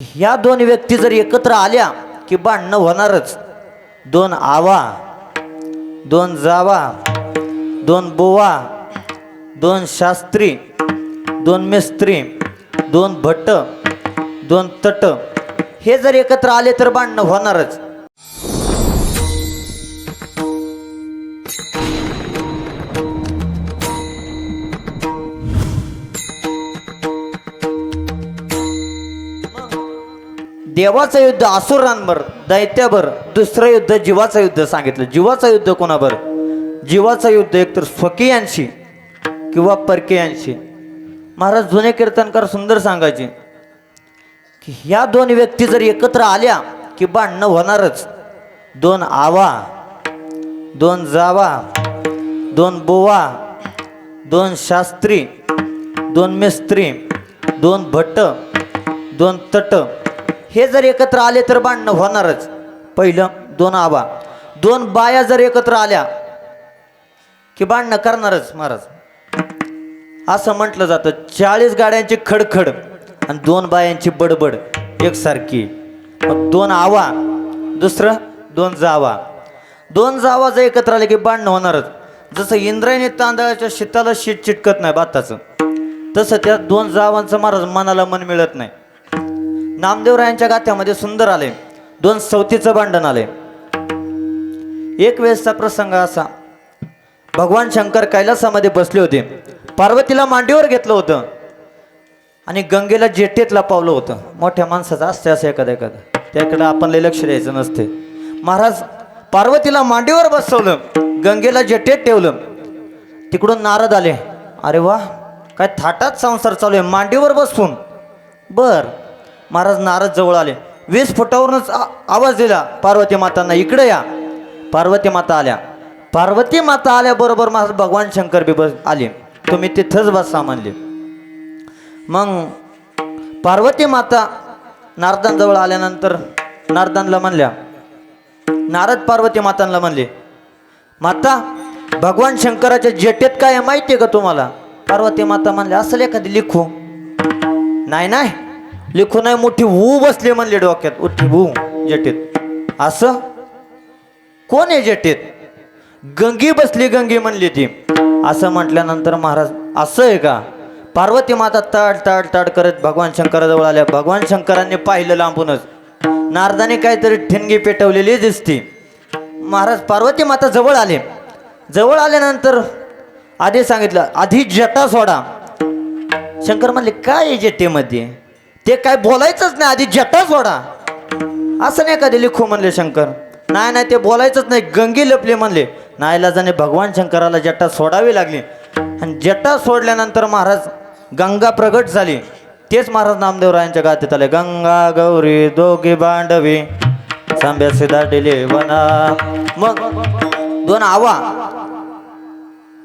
ह्या दोन व्यक्ती जर एकत्र आल्या की भांडणं होणारच. दोन आवा दोन जावा दोन बुवा दोन शास्त्री दोन मिस्त्री दोन भट्ट दोन तट. हे जर एकत्र आले तर भांडणं होणारच. देवाचं युद्ध असुरांवर दैत्यावर दुसरं युद्ध जीवाचं युद्ध सांगितलं. जीवाचं युद्ध कोणावर? जीवाचं युद्ध एकतर स्वकीयांशी किंवा परकीयांशी. महाराज जुने कीर्तनकार सुंदर सांगायचे की ह्या दोन व्यक्ती जर एकत्र आल्या की भांडणं होणारच. दोन आवा दोन जावा दोन बोवा दोन शास्त्री दोन मिस्त्री दोन भट्ट दोन तट हे जर एकत्र आले तर भांडणं होणारच. पहिलं दोन आबा. दोन बाया जर एकत्र आल्या की भांडणं करणारच महाराज. असं म्हटलं जातं चाळीस गाड्यांची खडखड आणि दोन बायांची बडबड एकसारखी. मग दोन आवा दुसरं दोन जावा. दोन जावा जर एकत्र आले की भांडणं होणारच. जसं इंद्रायणी तांदळाच्या शेताला शीट चिटकत नाही भाताचं तसं त्या दोन जावांचं महाराज मनाला मन मिळत नाही. नामदेवरायांच्या गाथ्यामध्ये सुंदर आले. दोन सवतीचं भांडण आले. एक वेळेसचा प्रसंग असा. भगवान शंकर कैलासामध्ये बसले होते. पार्वतीला मांडीवर घेतलं होतं. आणि गंगेला जेटेतला पावलं होतं. मोठ्या माणसाचं असते असं एखादं एखादं. त्याकडे आपण लक्ष द्यायचं नसते महाराज पार्वतीला मांडीवर बसवलं. गंगेला जेटेत ठेवलं. तिकडून नारद आले. अरे वा काय थाटात संसार चालू आहे. मांडीवर बसवून बर. महाराज नारद जवळ आले. वीस फुटावरूनच आ- आवाज दिला पार्वती मातांना इकडे या. पार्वती माता आल्या. पार्वती माता आल्याबरोबर महाराज भगवान शंकर बी बस आले. तुम्ही तिथंच बसा म्हणले. मग पार्वती माता नारदांजवळ आल्यानंतर नारदांना म्हणल्या नारद पार्वती मातांना म्हणले माता भगवान शंकराच्या जेटेत काय आहे माहिती आहे का तुम्हाला? पार्वती माता म्हणले असेल एखादी लिखू. नाही नाही. लिखून आहे मोठी वू बसली म्हणले डोक्यात. उठी वू जेटेत असं? कोण आहे जेटेत गंगी बसली गंगी म्हणली ती. असं म्हटल्यानंतर महाराज असं आहे का? पार्वती माता तड तड तड करत भगवान शंकराजवळ आल्या. भगवान शंकरांनी पाहिलं लांबूनच. नारदाने काहीतरी ठिणगी पेटवलेली दिसती. महाराज पार्वती माता जवळ आले. जवळ आल्यानंतर आधी सांगितलं आधी जटा सोडा. शंकर म्हणले काय जटेमध्ये ते काय बोलायचंच नाही आधी जटा सोडा. असं नाही का लिखू म्हणले शंकर. नाही नाही ते बोलायचंच नाही गंगी लपली म्हणले. नाईलाजाने भगवान शंकराला जटा सोडावी लागली. आणि जटा सोडल्यानंतर महाराज गंगा प्रगट झाली. तेच महाराज नामदेवरायांच्या गातीत आले. गंगा गौरी दोघी बांडवी सांब्यासे डेले वना मग दोन आवा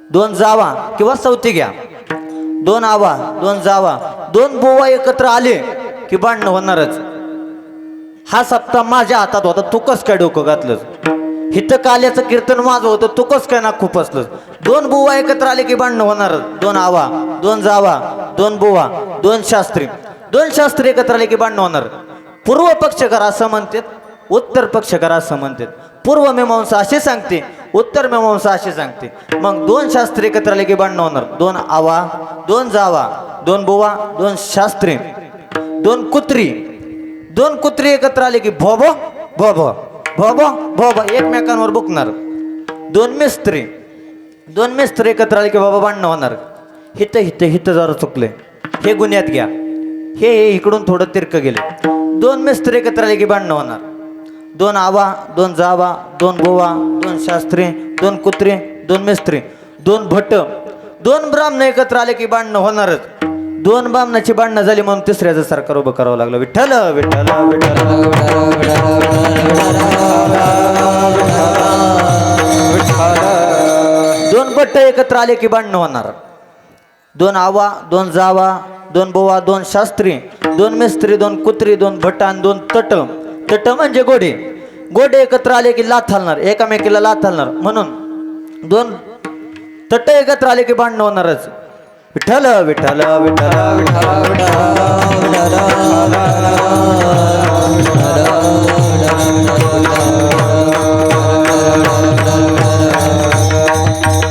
दोन जावा किंवा सौती घ्या. दोन आवा दोन जावा दोन बोवा एकत्र आले की भांडणं होणारच. हा सप्ताह माझ्या हातात होता तू कस काय डोकं घातलंस? हिथं काल्याचं कीर्तन माझं होतं तू कस काय नाक खुपसलंस? दोन बुवा एकत्र आले की भांडणं होणारच. दोन आवा दोन जावा दोन बुवा दोन शास्त्री. दोन शास्त्री एकत्र आले की भांडणं होणार. पूर्व पक्षकार असं म्हणतात उत्तर पक्षकार असं म्हणतात. पूर्व मीमांसा असे सांगते उत्तर मीमांसा अशी सांगते. मग दोन शास्त्री एकत्र आले की भांडणं होणार. दोन आवा दोन जावा दोन बुवा दोन शास्त्री दोन कुत्री दोन कुत्री एकत्र आले की भोबो भोबो भोबो भोबो एकमेकांवर बुकणार. दोन मिस्त्री दोन मिस्त्री एकत्र आले की बाबा भांडणं होणार. हित हित हित जरा चुकले. हे गुन्ह्यात घ्या. हे हे इकडून थोडं तिरकं गेले. दोन मिस्त्री एकत्र आले की भांडणं होणार. दोन आवा दोन जावा दोन गोवा दोन शास्त्री दोन कुत्रे दोन मिस्त्री दोन भट्ट. दोन ब्राह्मण एकत्र आले की भांडणं होणारच. दोन ब्राह्मणाची भांडणं झाली म्हणून तिसऱ्याचं सरकार उभं करावं लागलं. विठ्ठल विठ्ठल विठ्ठल दोन भट्ट एकत्र आले की भांडणं होणार. दोन आवा दोन जावा दोन बोवा दोन शास्त्री दोन मिस्त्री दोन कुत्री दोन भट्ट आणि दोन तट. तट म्हणजे गोडे. गोडे एकत्र आले की लाथ हलणार एकामेकीला लाथ हलणार. म्हणून दोन तट एकत्र आले की भांडणं होणारच. विठ्ठल विठ्ठल विठ्ठल विठ्ठल विठ्ठल.